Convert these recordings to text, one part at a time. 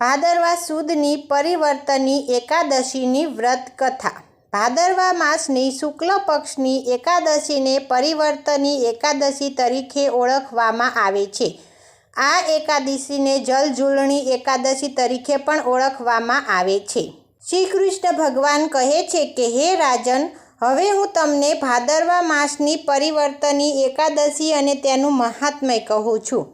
ભાદરવા સુદની પરિવર્તની એકાદશીની વ્રત કથા ભાદરવા માસની શુક્લ પક્ષની એકાદશીને પરિવર્તની એકાદશી તરીકે ઓળખવામાં આવે છે. આ એકાદશીને જલઝૂલણી એકાદશી તરીકે પણ ઓળખવામાં આવે છે. શ્રી કૃષ્ણ ભગવાન કહે છે કે, હે રાજન, હવે હું તમને ભાદરવા માસની પરિવર્તની એકાદશી અને તેનું મહાત્મય કહું છું.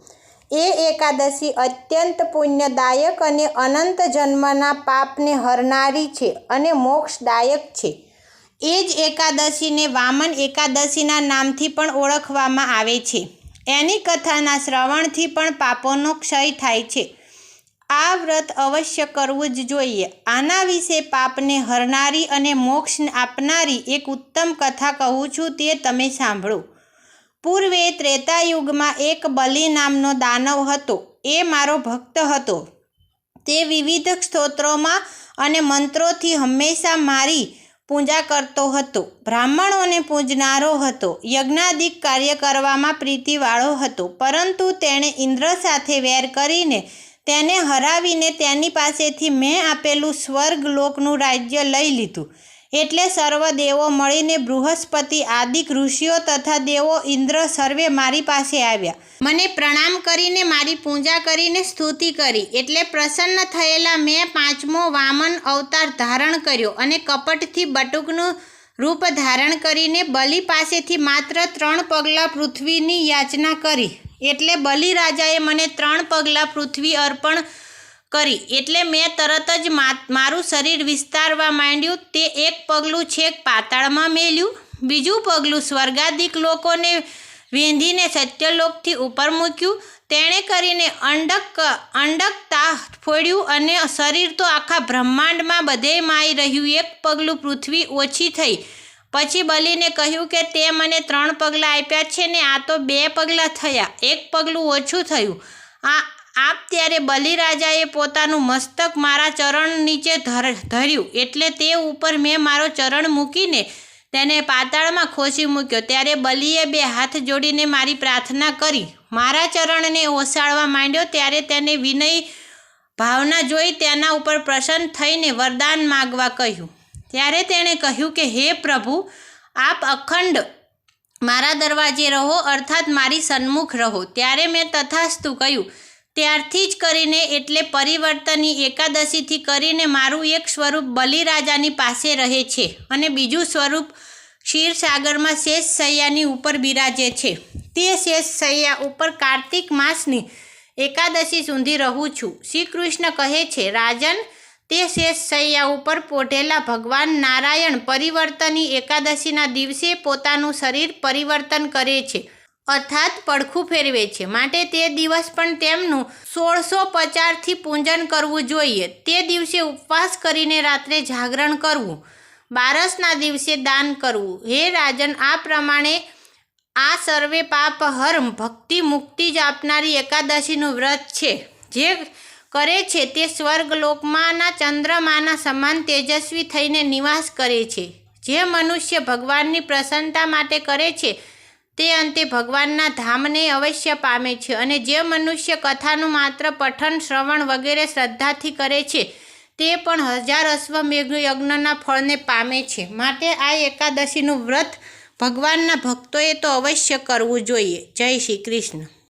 એ એકાદશી અત્યંત પુણ્યદાયક અને અનંત જન્મના પાપને હરનારી છે અને મોક્ષદાયક છે. એ જ એકાદશીને વામન એકાદશીના નામથી પણ ઓળખવામાં આવે છે. એની કથાના શ્રવણથી પણ પાપોનો ક્ષય થાય છે. આ વ્રત અવશ્ય કરવું જ જોઈએ. આના વિશે પાપને હરનારી અને મોક્ષ આપનારી એક ઉત્તમ કથા કહું છું તે તમે સાંભળો. પૂર્વે ત્રેતાયુગમાં એક બલિ નામનો દાનવ હતો. એ મારો ભક્ત હતો. તે વિવિધ સ્તોત્રોમાં અને મંત્રોથી હંમેશા મારી પૂજા કરતો હતો. બ્રાહ્મણોને પૂજનારો હતો. યજ્ઞાદિક કાર્ય કરવામાં પ્રીતિવાળો હતો. પરંતુ તેણે ઇન્દ્ર સાથે વેર કરીને તેને હરાવીને તેની પાસેથી મેં આપેલું સ્વર્ગ લોકનું રાજ્ય લઈ લીધું. એટલે સર્વ દેવો મળીને બૃહસ્પતિ, આદિક ઋષિઓ તથા દેવો ઇન્દ્ર સર્વે મારી પાસે આવ્યા. મને પ્રણામ કરીને મારી પૂજા કરીને સ્તુતિ કરી. એટલે પ્રસન્ન થયેલા મેં પાંચમો વામન અવતાર ધારણ કર્યો અને કપટથી બટુકનું રૂપ ધારણ કરીને બલિ પાસેથી માત્ર ત્રણ પગલાં પૃથ્વીની યાચના કરી. એટલે બલિ રાજાએ મને ત્રણ પગલાં પૃથ્વી અર્પણ કરી. એટલે મેં તરત જ મારું શરીર વિસ્તારવા માંડ્યું. તે એક પગલું છેક પાતાળમાં મેલ્યું. બીજું પગલું સ્વર્ગાદિક લોકોને વેંધીને સત્યલોકથી ઉપર મૂક્યું. તેણે કરીને અંડક અંડકતા ફોડ્યું અને શરીર તો આખા બ્રહ્માંડમાં બધે માઈ રહ્યું. એક પગલું પૃથ્વી ઓછી થઈ. પછી બલીને કહ્યું કે, તે મને ત્રણ પગલાં આપ્યા છે ને આ તો બે પગલાં થયા. એક પગલું ઓછું થયું. આ ત્યારે બલિરાજાએ પોતાનું મસ્તક મારા ચરણ નીચે ધર, ધર્યું. એટલે તે ઉપર મેં મારો ચરણ મૂકીને તેને પાતાળમાં ખોસી મૂક્યો. ત્યારે બલિએ બે હાથ જોડીને મારી પ્રાર્થના કરી. મારા ચરણને ઓસાળવા માંડ્યો. ત્યારે તેને વિનય ભાવના જોઈ તેના ઉપર પ્રસન્ન થઈને વરદાન માગવા કહ્યું. ત્યારે તેણે કહ્યું કે, હે પ્રભુ, આપ અખંડ મારા દરવાજે રહો, અર્થાત મારી સન્મુખ રહો. ત્યારે મેં તથાસ્તુ કહ્યું ત્યારથી જ કરીને એટલે પરિવર્તનની એકાદશીથી કરીને મારું એક સ્વરૂપ બલિરાજાની પાસે રહે છે અને બીજું સ્વરૂપ ક્ષીરસાગરમાં શેષ સૈયાની ઉપર બિરાજે છે. તે શેષ સૈયા ઉપર કાર્તિક માસની એકાદશી સુધી રહું છું. શ્રી કૃષ્ણ કહે છે, રાજન, તે શેષ સૈયા ઉપર પોઢેલા ભગવાન નારાયણ પરિવર્તનની એકાદશીના દિવસે પોતાનું શરીર પરિવર્તન કરે છે. અર્થાત પડખું ફેરવે છે. માટે તે દિવસ પણ તેમનું સોળસો પચારથી પૂજન કરવું જોઈએ. તે દિવસે ઉપવાસ કરીને રાત્રે જાગરણ કરવું. બારસના દિવસે દાન કરવું. હે રાજન, આ પ્રમાણે આ સર્વે પાપ હર્મ ભક્તિ મુક્તિ જ આપનારી એકાદશીનું વ્રત છે. જે કરે છે તે સ્વર્ગલોકમાંના ચંદ્રમાના સમાન તેજસ્વી થઈને નિવાસ કરે છે. જે મનુષ્ય ભગવાનની પ્રસન્નતા માટે કરે છે તે અંતે ભગવાનના ધામને અવશ્ય પામે છે અને જે મનુષ્ય કથાનું માત્ર પઠન, શ્રવણ વગેરે શ્રદ્ધાથી કરે છે, તે પણ હજાર અશ્વમેઘ યજ્ઞના ફળને પામે છે. માટે આ એકાદશીનું વ્રત ભગવાનના ભક્તોએ તો અવશ્ય કરવું જોઈએ. જય શ્રી કૃષ્ણ.